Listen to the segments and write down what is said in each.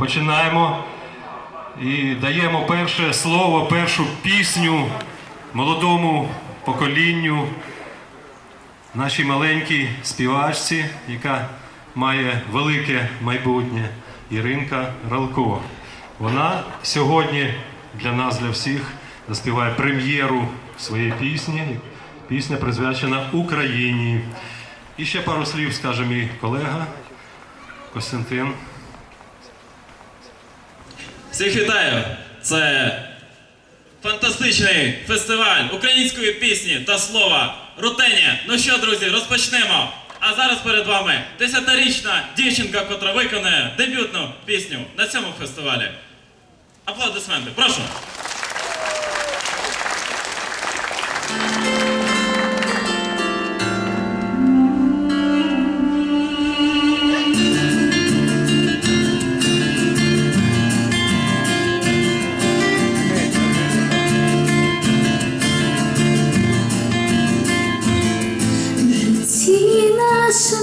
починаємо і даємо перше слово, першу пісню молодому поколінню, нашій маленькій співачці, яка має велике майбутнє, Іринка Ралко. Вона сьогодні для нас, для всіх, заспіває прем'єру своєї пісні. Пісня присвячена Україні. І ще пару слів скаже мій колега Костянтин. Всіх вітаю! Це фантастичний фестиваль української пісні та слова Рутені. Ну що, друзі, розпочнемо. А зараз перед вами десятирічна дівчинка, котра виконає дебютну пісню на цьому фестивалі. Аплодисменти, прошу.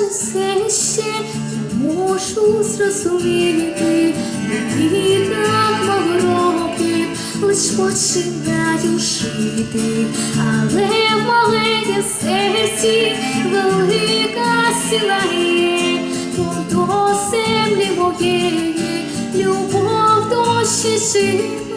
Все ще я можу зрозуміти, які так мого років лиш починаю жити, але в маленькім серці велика сила є, то до землі моєї любов дощі живе.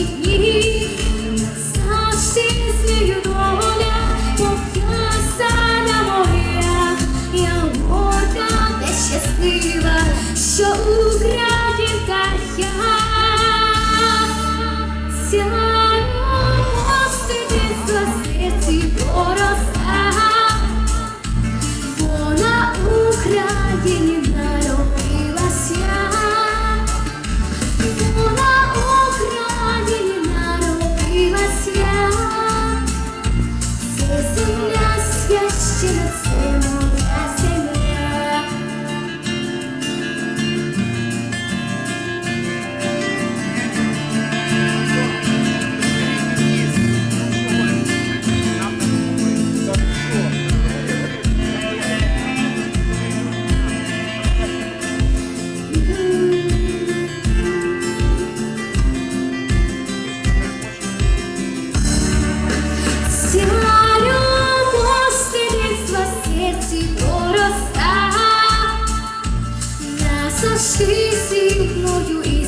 священа, це назавжди зі мною істина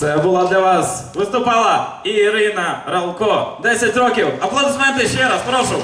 Це була для вас. Виступала Ірина Ралко. 10 років. Аплодисменти ще раз, прошу.